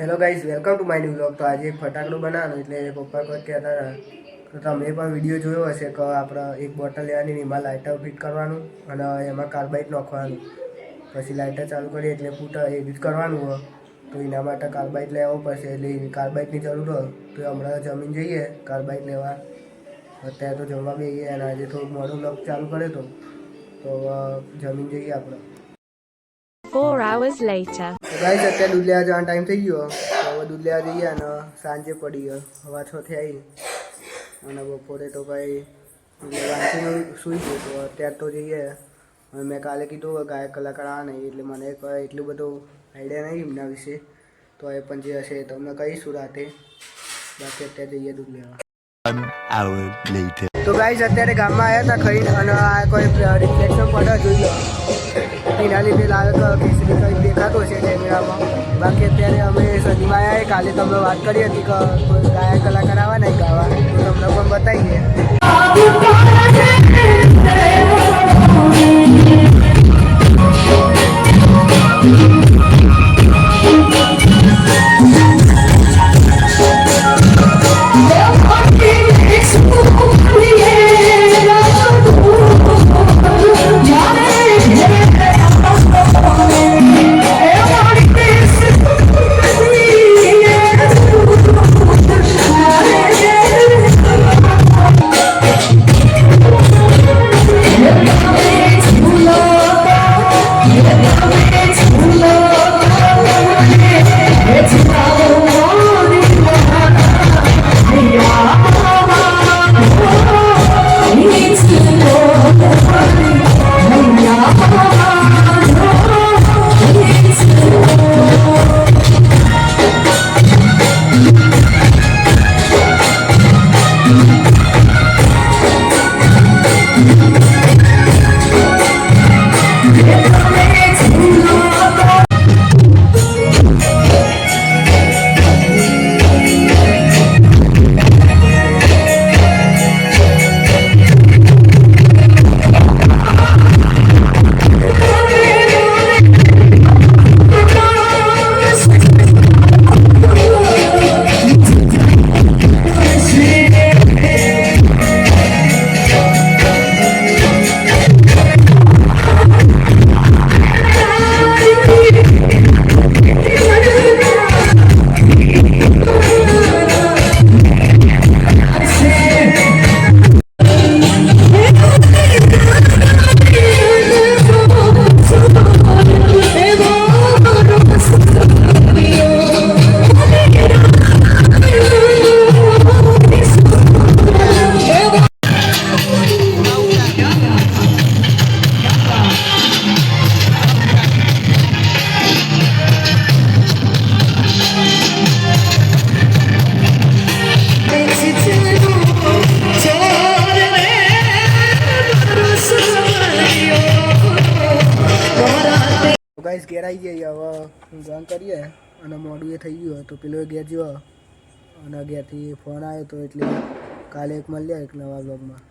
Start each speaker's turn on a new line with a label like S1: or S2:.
S1: Hello guys welcome to my new blog તો આજે ફટાકડો બનાવવાનો એટલે પપ્પા કોઈ કહેતા હતા તો તમે પણ વીડિયો જોયો હશે કે આપણે એક બોટલ લેવાની એમાં લાઇટર ફિટ કરવાનું અને એમાં કાર્બાઇડ નાખવાનું. પછી લાઇટર ચાલુ કરીએ એટલે ફૂટ એડિટ કરવાનું હોય. તો એના માટે કાર્બાઇડ લેવો પડશે. એટલે કાર્બાઇડની જરૂર હોય. તો હમણાં જમીન જઈએ કાર્બાઇડ લેવા. અત્યારે તો જમવા બેસીએ અને આજે થોડું મોડું બ્લોગ ચાલુ કર્યો તો. તો જમીન જઈએ આપણે.
S2: Four hours later.
S1: ગાઈસ અત્યારે દૂધ લેવા જવાનો ટાઈમ થઈ ગયો. હવે દૂધ લેવા જઈએ અને સાંજે પડી ગયો. હવા છ થઈ અને બપોરે તો ભાઈ વાંચીને સૂઈ ગયો. તો અત્યારે તો જઈએ. અને મેં કાલે કીધું કે ગાયક કલાકાર આ નહીં. એટલે મને એટલું બધું આઈડિયા નહીં એમના વિશે. તો એ પણ જે હશે તમને કહીશું રાતે. બાકી અત્યારે જઈએ દૂધ લેવા. તો ગાઈસ અત્યારે ગામમાં આવ્યા હતા ખાઈને અને આ કોઈ રિફ્લેક્શન પડે જોઈ લો. લીધે લાગે કે કેસરી કંઈક દેખાતો છે કેમેરામાં બાકી અત્યારે અમે આવ્યા કાલે તમને વાત કરી હતી કે કોઈ ગાયક કલાકાર આવવા નહીં ગાવા. તો તમને પણ બતાવીએ. Okay. તો ગાઈસ ઘેર આવી જઈએ હવે ગામ કરીએ અને મોડું એ થઈ ગયું તો પેલો ઘેર જ્યો અને ઘેરથી ફોન આવ્યો તો એટલે કાલે એક મળ્યા એક નવા બ્લોગમાં